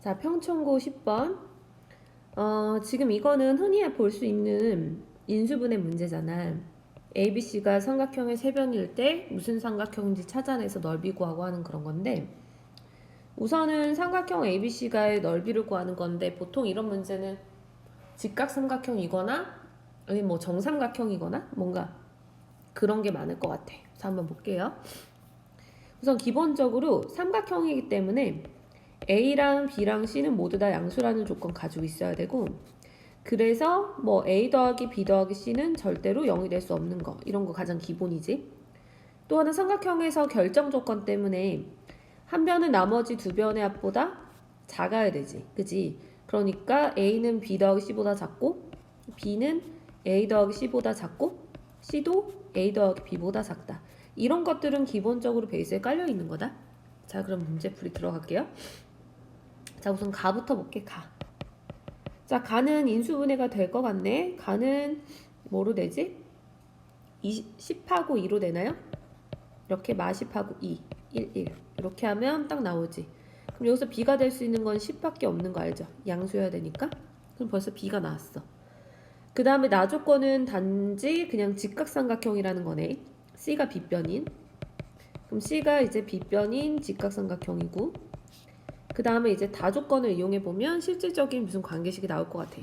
자, 평촌고 10번. 어, 지금 이거는 흔히 볼 수 있는 인수분해 문제잖아. ABC가 삼각형의 세 변일 때 무슨 삼각형인지 찾아내서 넓이 구하고 하는 그런 건데 우선은 삼각형 ABC가의 넓이를 구하는 건데 보통 이런 문제는 직각 삼각형이거나 아니 뭐 정삼각형이거나 뭔가 그런 게 많을 것 같아. 그래서 한번 볼게요. 우선 기본적으로 삼각형이기 때문에 A랑 B랑 C는 모두 다 양수라는 조건 가지고 있어야 되고 그래서 뭐 A 더하기 B 더하기 C는 절대로 0이 될 수 없는 거 이런 거 가장 기본이지. 또 하나 삼각형에서 결정 조건 때문에 한 변은 나머지 두 변의 합보다 작아야 되지 그지? 그러니까 A는 B 더하기 C보다 작고 B는 A 더하기 C보다 작고 C도 A 더하기 B보다 작다. 이런 것들은 기본적으로 베이스에 깔려 있는 거다. 자 그럼 문제풀이 들어갈게요 자 우선 가부터 볼게 가. 자 가는 인수분해가 될 것 같네. 가는 뭐로 되지? 20, 10하고 2로 되나요? 이렇게 마10하고 2, 1, 1 이렇게 하면 딱 나오지. 그럼 여기서 B가 될 수 있는 건 10밖에 없는 거 알죠? 양수여야 되니까. 그럼 벌써 B가 나왔어. 그 다음에 나 조건은 단지 그냥 직각삼각형이라는 거네. C가 B변인. 그럼 C가 이제 B변인 직각삼각형이고 그 다음에 이제 다조건을 이용해 보면 실질적인 무슨 관계식이 나올 것 같아.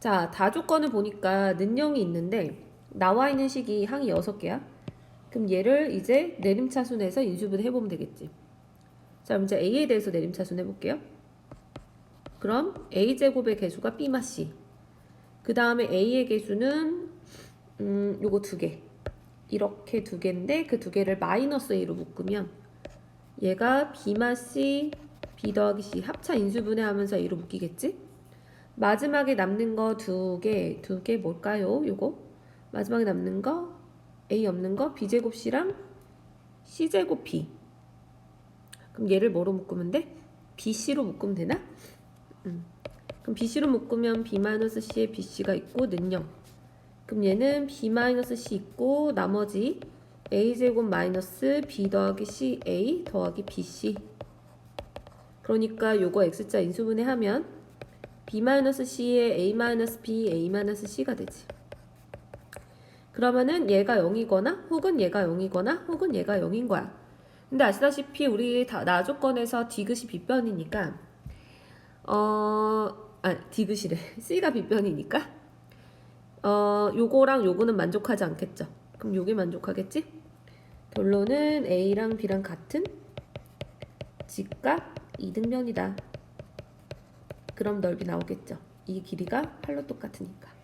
자, 다조건을 보니까 는영이 있는데 나와 있는 식이 항이 6개야. 그럼 얘를 이제 내림차순 해서 인수분 해보면 되겠지. 자, 그럼 이제 A에 대해서 내림차순 해볼게요. 그럼 A제곱의 개수가 B 마 C. 그 다음에 A의 개수는 음, 요거 두 개. 이렇게 두 개인데 그 두 개를 마이너스 A로 묶으면 얘가 B 마 C B 더하기 C 합차 인수분해 하면서 A로 묶이겠지? 마지막에 남는 거 두 개, 두 개 뭘까요? 요거? 마지막에 남는 거 A 없는 거 B제곱 C랑 C제곱 B 그럼 얘를 뭐로 묶으면 돼? BC로 묶으면 되나? 음. 그럼 BC로 묶으면 B-C에 BC가 있고 는영 그럼 얘는 B-C 있고 나머지 A제곱 마이너스 B 더하기 CA 더하기 BC 그러니까 요거 x자 인수분해 하면 b-c에 a-b, a-c가 되지. 그러면은 얘가 0이거나 혹은 얘가 0이거나 혹은 얘가 0인 거야. 근데 아시다시피 우리 다, 나 조건에서 디귿이 빗변이니까 어, 아, 디귿이래. C가 빗변이니까 어, 요거랑 요거는 만족하지 않겠죠. 그럼 요게 만족하겠지? 결론은 A랑 B랑 같은 직각 이등변이다. 그럼 넓이 나오겠죠. 이 길이가 8로 똑같으니까.